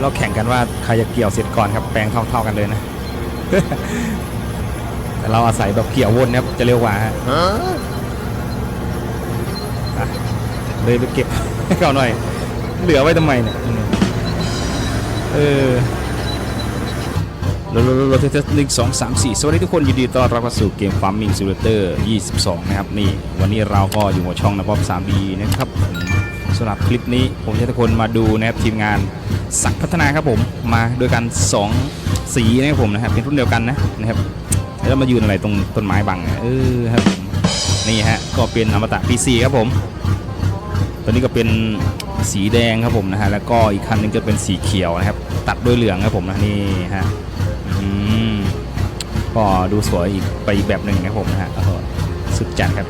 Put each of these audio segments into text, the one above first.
ยวเราแข่งกันว่าใครจะเกี่ยวเสร็จก่อนครับแปลงเท่าๆกันเลยนะแต่เราอาศัยแบบเกี่ยววนนะครับจะเร็วกว่าฮะอะเลยไปเก็บให้เขาหน่อย เหลือไว้ทำไมเนี่ยเออรถรถรถเทสหนึ่งสองสามสี่สวัสดีทุกคน ยินดีต้อนรับเข้าสู่เกม Farming Simulator 22นะครับ นี่ วันนี้เราก็อยู่หัวช่องนะป๊อป 3B นะครับผมสำหรับคลิปนี้ผมจะให้ทุกคนมาดูนะครับทีมงาน สักพัฒนาครับผมมาด้วยกัน 2 สีนะครับผมนะครับเป็นรุ่นเดียวกันนะนะครับแล้วมายืนอะไรตรงต้นไม้บังเออครับผมนี่ฮะก็เป็นอมตะ PC ครับผม ตัวนี้ก็เป็นสีแดงครับผมนะฮะแล้วก็อีกคันหนึงจะเป็นสีเขียวนะครับ ตัดด้วยเหลืองครับผมนะนี่ฮะอืมก็ดูสวยอีกไปอีกแบบหนึ่งนะครับผมนะฮะสุดจัดครับ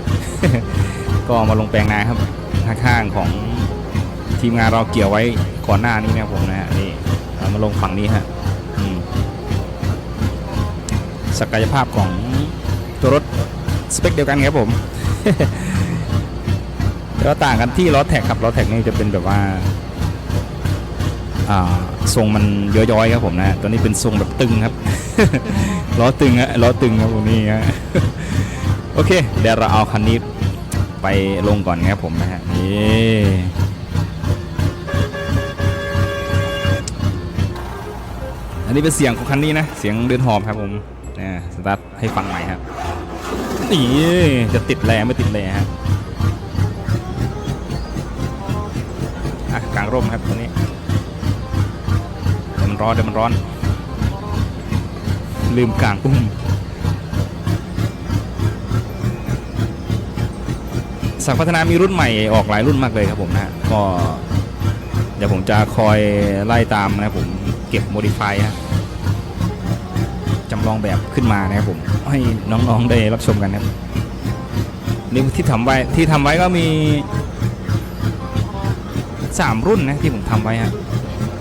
ก็มาลงแปลงนาครับข้างๆของ ทีมงานเราเกี่ยวไว้ก่อนหน้านี้นะผมนะฮะนี่เอามาลงฝั่งนี้ฮะศักยภาพของตัวรถสเปคเดียวกันครับผมแต่ว่าต่างกันที่ล้อแท็กครับล้อแท็กนี่จะเป็นแบบว่าอ่าทรงมันย้อยๆครับผมนะตัวนี้เป็นทรงแบบตึงครับล้อตึงฮะล้อตึงครับผมนี่ฮะโอเคเดี๋ยวเราเอาคันนี้ไปลงก่อนครับผมนะฮะนี่ อันนี้เป็นเสียงของคันนี้นะ เสียงเดินหอบครับผมนะสตาร์ทให้ฟังใหม่ครับ นี่จะติดแรงไม่ติดแรงฮะอะกลางร่มครับตัวนี้เดี๋ยวมันร้อนเดี๋ยวมันร้อน ลืมกลางปุ้มสักพัฒนามีรุ่นใหม่ออกหลายรุ่นมากเลยครับผมนะฮะก็เดี๋ยวผมจะคอยไล่ตามนะครับผม เก็บโมดิฟายฮะจำลองแบบขึ้นมานะครับผม ให้น้องๆได้รับชมกันครับนี่ที่ทำไว้ที่ทำไว้ก็มีสามรุ่นนะที่ผมทำไว้ฮะ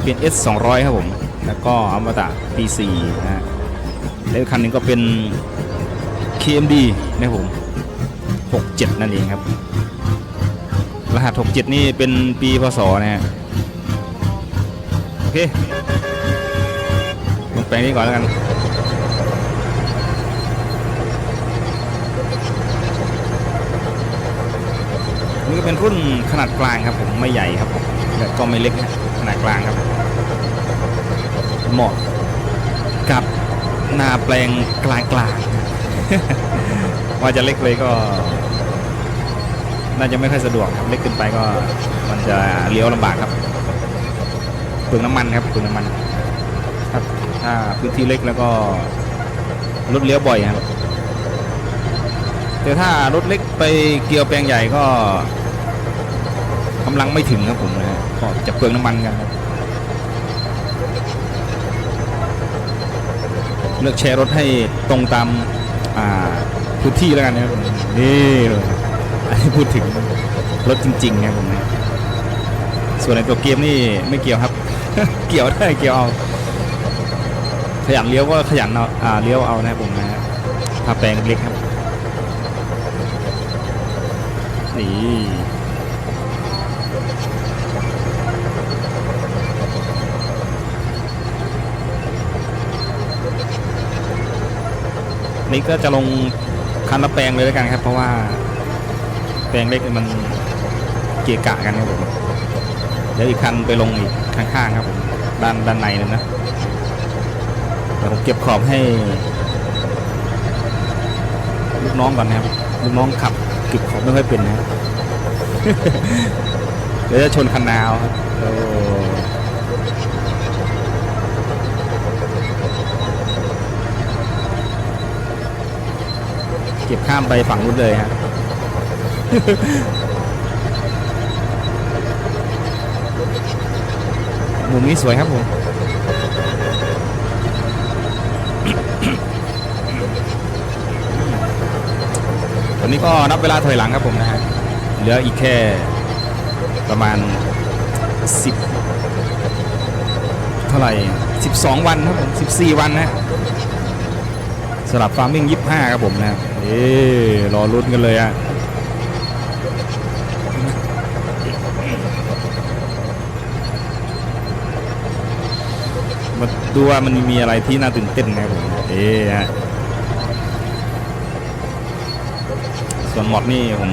เป็น S 2 0 0ครับผม แล้วก็อมตะ P4 นะฮะแล้วคันหนึงก็เป็น KMD นะครับผม 67 นั่นเองครับ รหัส 67 นี่เป็นปีพศนะฮะ โอเค แปลงนี้ก่อนแล้วกัน นี่ก็เป็นรุ่นขนาดกลางครับผมไม่ใหญ่ครับผมแล้วก็ไม่เล็กนะขนาดกลางครับ เหมาะกับนาแปลงกลางกลางๆว่าจะเล็กเลยก็ น่าจะไม่ค่อยสะดวกครับเล็กเกินไปก็มันจะเลี้ยวลำบากครับเปลืองน้ำมันครับเปลืองน้ำมัน ถ้าพื้นที่เล็กแล้วก็รถเลี้ยวบ่อยครับแต่ถ้ารถเล็กไปเกี่ยวแปลงใหญ่ก็กำลังไม่ถึงครับผมนะฮะก็จะเปลืองน้ำมันกันครับเลือกแชร์รถให้ตรงตามพื้นที่แล้วกันนะครับผมนี่เลยอันนี้พูดถึงรถจริงๆนะครับผมนะส่วนในตัวเกมนี่ไม่เกี่ยวครับ เกี่ยวได้เกี่ยวเอา ขยันเลี้ยวก็ขยันเอาอ่าเลี้ยวเอานะครับผมนะฮะถ้าแปลงเล็กครับนี่นี่ก็จะลงคันละแปลงเลยแล้วกันครับ เพราะว่า แปลงเล็กมันเกะกะกันครับผมเดี๋ยวอีกคันไปลงอีกข้างๆครับผมด้านด้านในเลยนะ เดี๋ยวผมเก็บขอบให้ลูกน้องก่อนนะครับลูกน้องขับเก็บขอบไม่ค่อยเป็นนะเดี๋ยวจะชนคันนาวครับเก็บข้ามไปฝั่งนู้นเลยฮะมุมนี้สวยครับผม นนี้ก็นับเวลาถอยหลังครับผมนะฮะเหลืออีกแค่ประมาณ 10 เท่าไหร่ 12 วันครับผม 14 วันนะสำหรับฟาร์มิ่ง25 ครับผมนะเอ๊รอลุ้นกันเลยอะมาดูว่ามันมีอะไรที่น่าตื่นเต้นนะครับผมเอ๊ะฮะ ส่วนมอดนี่ผม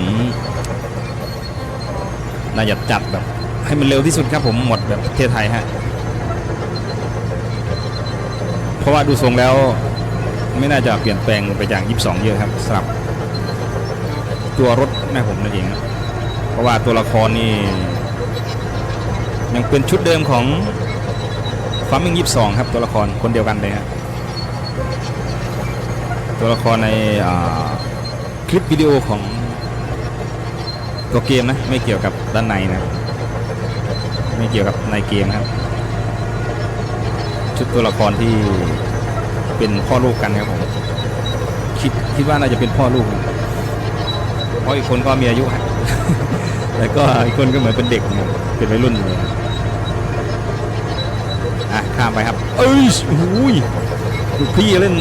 น่าจะจัดแบบ ให้มันเร็วที่สุดครับผมหมดแบบประเทศไทยฮะ เพราะว่าดูทรงแล้ว ไม่น่าจะเปลี่ยนแปลงไปจาก 22 เยอะครับสำหรับ ตัวรถนะผมนั่นเองเพราะว่าตัวละครนี่ ยังเป็นชุดเดิมของฟาร์มิงยี่สองครับตัวละครคนเดียวกันเลยฮะตัวละครในอ่า คลิปวิดีโอของตัวเกมนะ ไม่เกี่ยวกับด้านในนะ ไม่เกี่ยวกับในเกมครับ ชุดตัวละครที่เป็นพ่อลูกกันครับผมคิดคิดว่าน่าจะเป็นพ่อลูก เพราะอีกคนก็มีอายุฮะแล้วก็อีกคนก็เหมือนเป็นเด็กเนี่ยเป็นวัยรุ่นเลยอะข้ามไปครับ เอ้ยโอ้ยพี่เล่น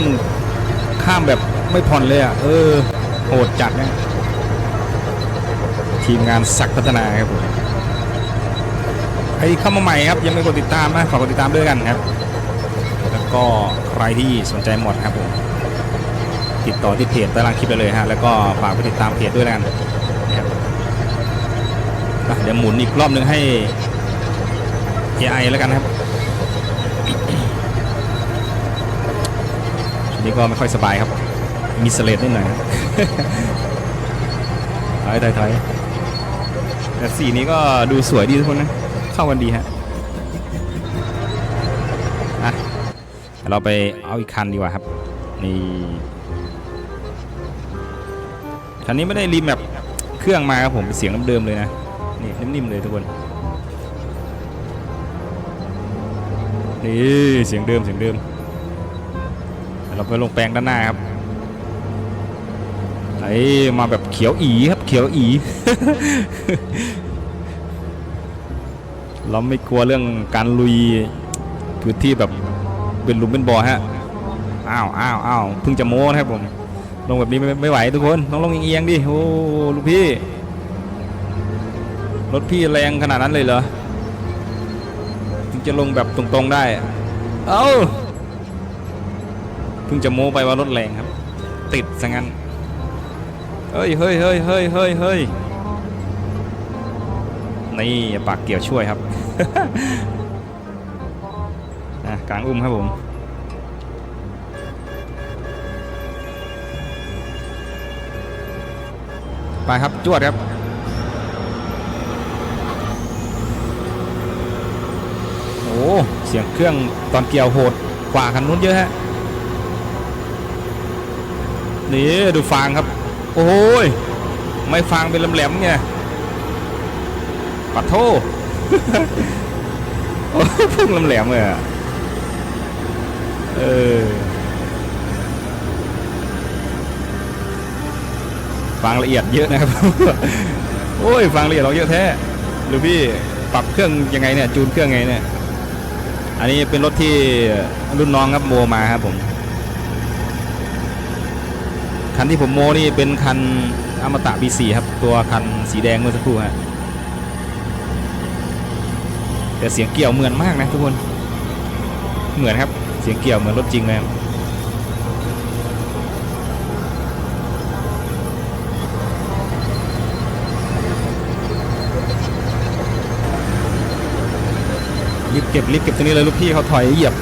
ข้ามแบบไม่ผ่อนเลยอะ เออ ดจัดนะทีมงานสักพัฒนาครับผมใครเข้ามาใหม่ครับยังไม่กดติดตามนะฝากกดติดตามด้วยกันครับ แล้วก็ใครที่สนใจหมดครับผมติดต่อที่เพจต้ล่างคลิปไปเลยฮะแล้วก็ฝากไปติดตามเพจด้วยแล้วกันนะครับเดี๋ยวหมุนอีกรอบหนึ่งให้ AI แล้วกันครับนี้ก็ไม่ค่อยสบายครับ มีสเลดนิดหน่อยครับถอยถอยถอยแต่สีนี้ก็ดูสวยดีทุกคนนะ เข้ากันดีฮะอะเดี๋ยวเราไปเอาอีกคันดีกว่าครับ นี่คันนี้ไม่ได้รีแมปเครื่องมาครับผมเป็นเสียงเดิมๆเลยนะ นี่นิ่มๆเลยทุกคน นี่เสียงเดิมเสียงเดิม เราไปลงแปลงด้านหน้าครับ ไอ้มาแบบเขียวอีครับเขียวอีเราไม่กลัวเรื่องการลุยพื้นที่แบบเป็นหลุมเป็นบ่อฮะอ้าวอ้าวอ้าวเพิ่งจะโม้นะครับผมลงแบบนี้ไม่ไม่ไหวทุกคนต้องลงเอียงๆดิโอ้ลูกพี่รถพี่แรงขนาดนั้นเลยเหรอถึงจะลงแบบตรงๆได้ เอ้าเพิ่งจะโม้ไปว่ารถแรงครับ ติดซะงั้น เฮ้ยเฮ้ยเฮ้ยเฮ้ยเฮ้ยเฮ้ยนี่ปากเกี่ยวช่วยครับอะกลางอุ้มครับผมไปครับจวดครับโอ้เสียงเครื่องตอนเกี่ยวโหดกว่าคันนู้นเยอะฮะนี่ดูฟางครับ โอ้ย ไม่ฟางเป็นแหลมๆไงปัดโทโอ้พิ่งแหลมๆเลยอะเออ ฟังละเอียดเยอะนะครับ โอ้ย ฟังละเอียดเราเยอะแท้หรือพี่ปรับเครื่องยังไงเนี่ย จูนเครื่องไงเนี่ย อันนี้เป็นรถที่รุ่นน้องครับโมมาครับผม คันที่ผมโมนี่เป็นคันอมตะ B4 ครับ ตัวคันสีแดงเมื่อสักครู่ฮะแต่เสียงเกี่ยวเหมือนมากนะทุกคนเหมือนครับเสียงเกี่ยวเหมือนรถจริงเลยรีบเก็บรีบเก็บตรงนี้เลยลูกพี่เขาถอยเหยียบ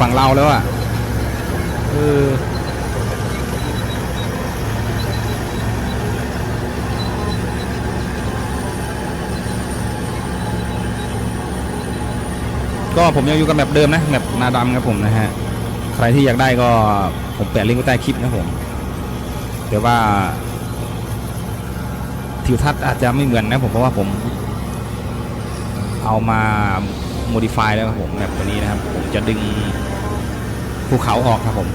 ฝั่งเราแล้วอะเออ ผมยังอยู่กับแบบเดิมนะแบบนาดำครับผมนะฮะใครที่อยากได้ก็ผมแปะลิงก์ไว้ใต้คลิปนะผมแต่ว่าทิวทัศน์อาจจะไม่เหมือนนะผมเพราะว่าผมเอามา modify แล้วครับผมแบบตัวนี้นะครับ ผมจะดึงภูเขาออกครับผม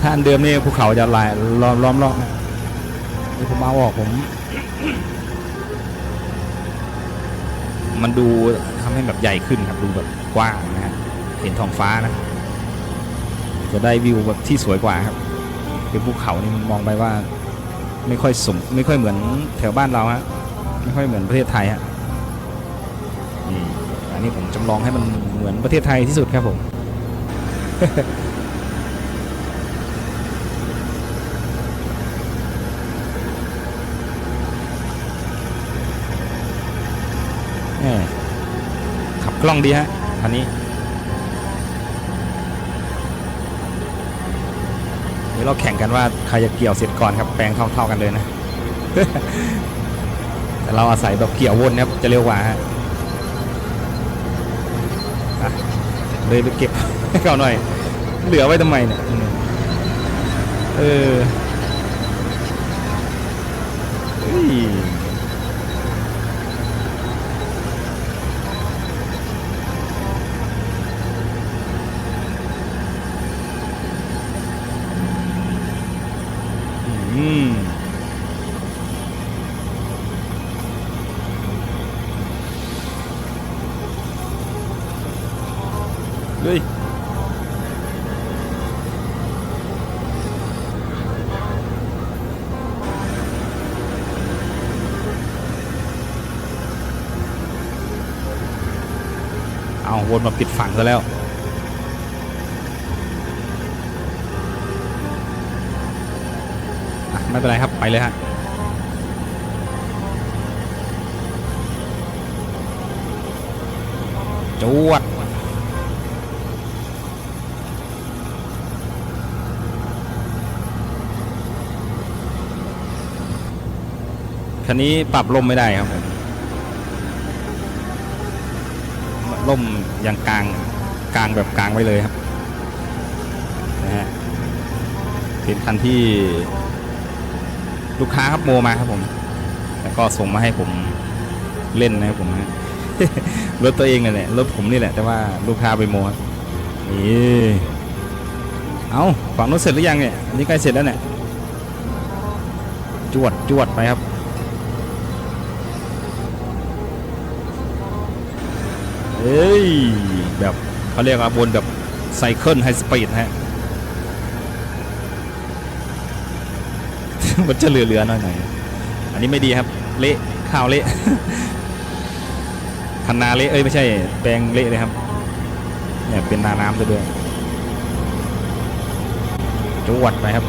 ถ้าอันเดิมนี่ภูเขาจะลายล้อมล้อมรอบนะนี่ผมเอาออกผม มันดูทำให้แบบใหญ่ขึ้นครับดูแบบกว้างนะฮะเห็นท้องฟ้านะจะได้วิวแบบที่สวยกว่าครับเป็นภูเขานี่มันมองไปว่า ไม่ค่อยสมไม่ค่อยเหมือนแถวบ้านเราฮะไม่ค่อยเหมือนประเทศไทยฮะอันนี้ผมจำลองให้มันเหมือนประเทศไทยที่สุดครับผม แหม่ขับก ล้องดีฮะคันนี้ เดี๋ยวเราแข่งกันว่าใครจะเกี่ยวเสร็จก่อนครับ แปลงเท่าๆกันเลยนะ แต่เราอาศัยแบบเกี่ยววนนะครับจะเร็วกว่าฮะเลยไปเก็บให้เขาหน่อย เหลือไว้ทำไมเนี่ย เออเฮ้ม เฮ้ยเอาวนมาปิดฝั่งซะแล้วไม่เป็นไรครับ ไปเลยฮะจวด คันนี้ปรับลมไม่ได้ครับผมลมยังกลางกลางแบบกลางไว้เลยครับนะฮะเป็นคันที่ลูกค้าครับโมมาครับผม แล้วก็ส่งมาให้ผมเล่นนะครับผมนะรถตัวเองนี่แหละรถผมนี่แหละ แต่ว่าลูกค้าไปโมครับนี่เอาฝั่งนู้นเสร็จหรือยังเนี่ยอันนี้ใกล้เสร็จแล้วเนี่ยจวดจวดไปครับ เอ้ย แบบเขาเรียกว่าบนแบบไซเคิลไฮสปีดฮะ มันจะเหลือๆหน่อยๆอันนี้ไม่ดีครับ เละข้าวเละคันนาเละเอ้ยไม่ใช่ แปลงเละเลยครับเนี่ยเป็นนาน้ำซะด้วยจวดไปครับ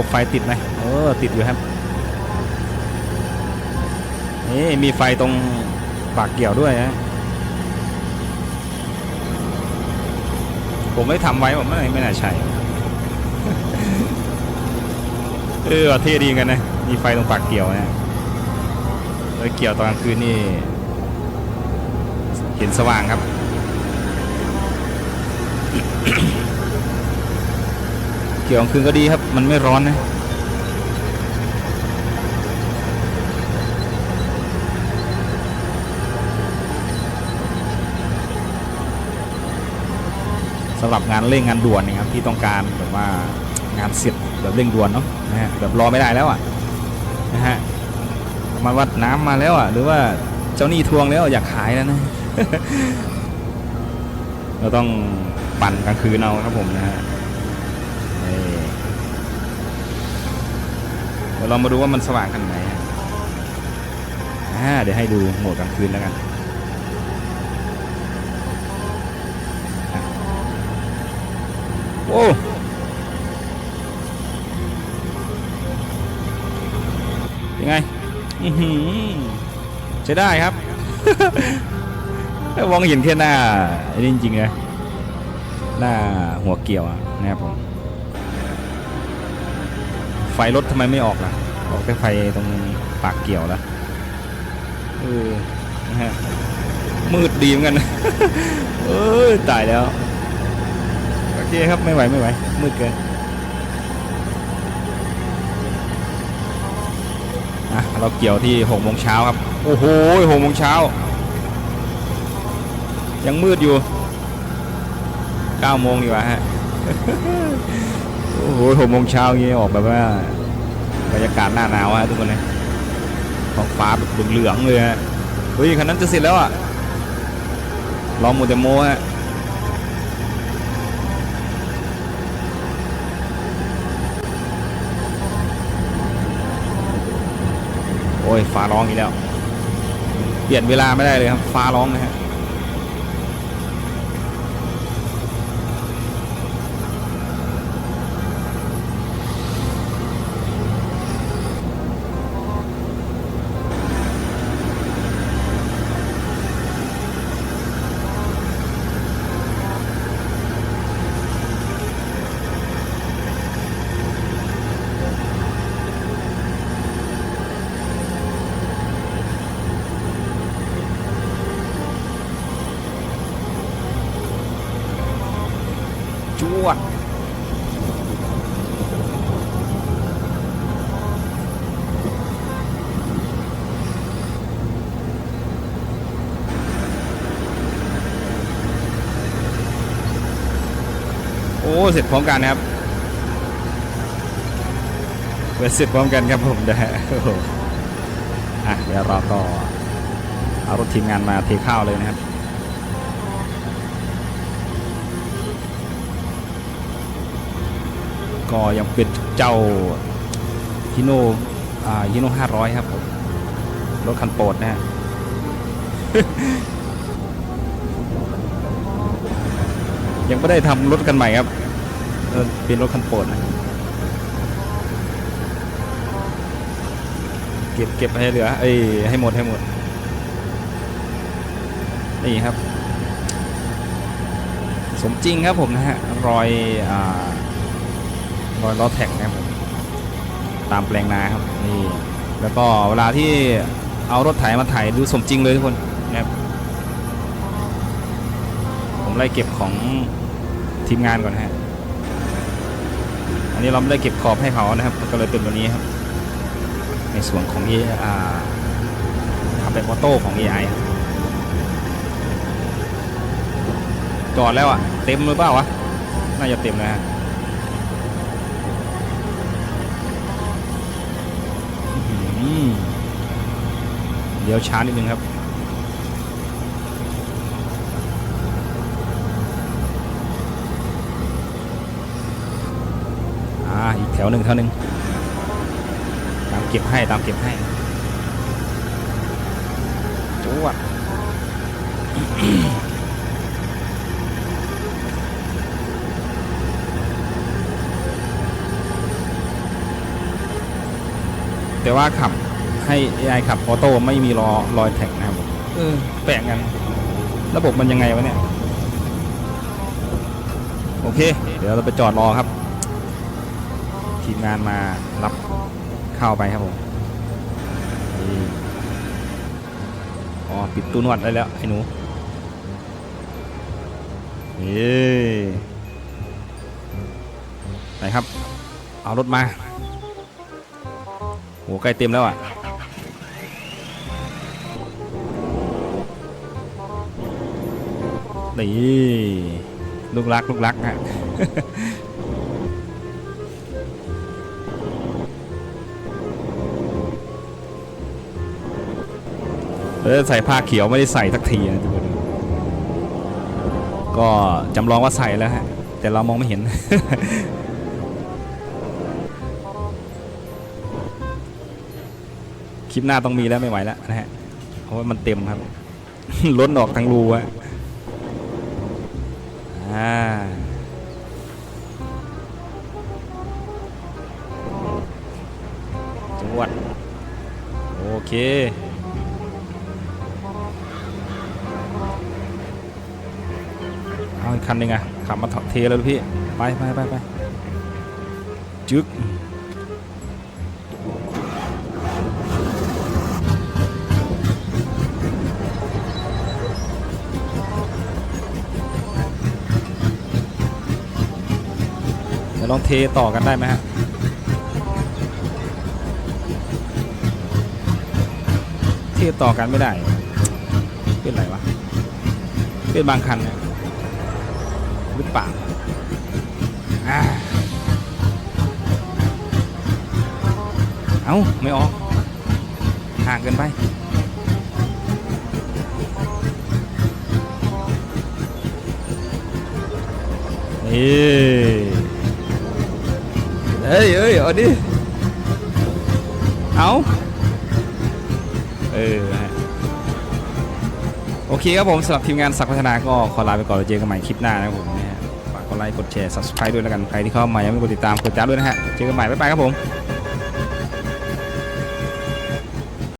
บบไฟติดไหมเออติดอยู่ครับนี่มีไฟตรงปากเกี่ยวด้วยนะผมไม่ทำไว้ผมไม่ไม่น่าใช่เออเท่ดีกันนะมีไฟตรงปากเกี่ยวนะแล้วเกี่ยวตอนกลางคืนนี่เห็นสว่างครับเกี่ยวกลางคืนก็ดีครับ มันไม่ร้อนนะ สำหรับงานเร่งงานด่วนนี่ครับที่ต้องการแบบว่างานเสร็จแบบเร่งด่วนเนาะนะฮะแบบรอไม่ได้แล้วอะนะฮะมาว่าน้ำมาแล้วอะ หรือว่าเจ้าหนี้ทวงแล้วอยากขายแล้วนะ เราต้องปั่นกลางคืนเอาครับผมนะฮะ เรามาดูว่ามันสว่างขนาดไหนฮะอ่าเดี๋ยวให้ดูโหมดกลางคืนแล้วกันโอ้ยังไงใช้ได้ครับมองเห็นแค่หน้าอันนี้จริงๆนะหน้าหัวเกี่ยวนะครับผม ฟรถทำไมไม่ออกล่ะ ออกแต่ไฟตรงปากเกี่ยวล้วเออนะฮะมืดดีเหมือนกันเออตายแล้วโอเคครับไม่ไหวไม่ไหวมืดเกินอะเราเกี่ยวที่หกโมงเช้าครับ โอ้โหหกโมงเช้ายังมืดอยู่เก้าโมงดีกว่าฮะ โอ้โหหกโมงเช้าอย่างงี้ออกแบบว่าบรรยากาศหน้าหนาวฮะทุกคนเลยท้องฟ้าแบบเหลืองเลยฮะเฮ้ยคันนั้นจะเสร็จแล้วอะลองมูเตโมฮะโอ้ยฟ้าร้องอีกแล้ว เปลี่ยนเวลาไม่ได้เลยครับฟ้าร้องนะฮะ อ้เสร็จพร้อมกันนะครับเสร็จพร้อมกันครับผมนะฮะโอ้โหอะเดี๋ยวเราก็เอารถทีมงานมาเทข้าวเลยนะครับก็ยังเป็นเจ้าฮิโนอ่าฮิโนห้าร้อยครับผมรถคันโปรดนะฮะ ยังไม่ได้ทำรถกันใหม่ครับเป็นรถคันโปรดนะเก็บเก็บให้เหลือเอ้ให้หมดให้หมดนี่ครับ สมจริงครับผมนะฮะรอยอ่ารอยล้อแท็กนะครับผมตามแปลงนาครับนี่แล้วก็เวลาที่เอารถไถมาไถดูสมจริงเลยทุกคนนะครับผมไล่เก็บของ ทีมงานก่อนฮะ อันนี้เราไม่ได้เก็บขอบให้เขานะครับ ก็เลยเป็นตัวนี้ครับ ในส่วนของ AI อ่ทำเป็นออโต้ของ AI จอดแล้วอะ เต็มหรือเปล่าวะ น่าจะเต็มนะฮะเดี๋ยวช้านิดนึงครับ อ่า อีก แถวหนึ่งแถวหนึ่งตามเก็บให้ตามเก็บให้จวดแต่ว่าขับให้ AI ขับออโต้ไม่มีรอรอยแท็กนะครับผมเออแปลกกัน ระบบมันยังไงวะเนี่ย โอเค เดี๋ยวเราไปจอดรอครับ ทีมงานมารับเข้าไปครับผมอ๋อปิดตู้นวดได้แล้วไอ้หนูนี่ไหนครับ เอารถมาโหใกล้เต็มแล้วอะนี่ลูกรักลูกรักฮะ เออใส่ผ้าเขียวไม่ได้ใส่สักทีนะทุกคนก็จำลองว่าใส่แล้วฮะ แต่เรามองไม่เห็น คลิปหน้าต้องมีแล้วไม่ไหวแล้วนะฮะ เพราะว่ามันเต็มครับ ล้นออกทั้งรูอะอ่าจวดโอเค เอาอีกคันหนึ่งอะขับมาเทเลยพี่ ไปไปไปไปจึ๊กเดี๋ยวลองเทต่อกันได้ไหมฮะเทต่อกันไม่ได้ เป็นไรวะ เป็นบางคันเนี่ย หรือเปล่าอ่าเอ้า ไม่ออกหห่างเกินไป นี่เฮ้ยเฮ้ยเอาดิ เอาเออฮะโอเคครับผมสำหรับทีมงานสักพัฒนาก็ขอลาไปก่อนแล้วเจอกันใหม่คลิปหน้านะครับผม ไลค์กดแชร์ subscribe ด้วยแล้วกันใครที่เข้ามายังไม่กดติดตามกดจ้าด้วยนะฮะเจอกันใหม่บ๊ายบายครับผม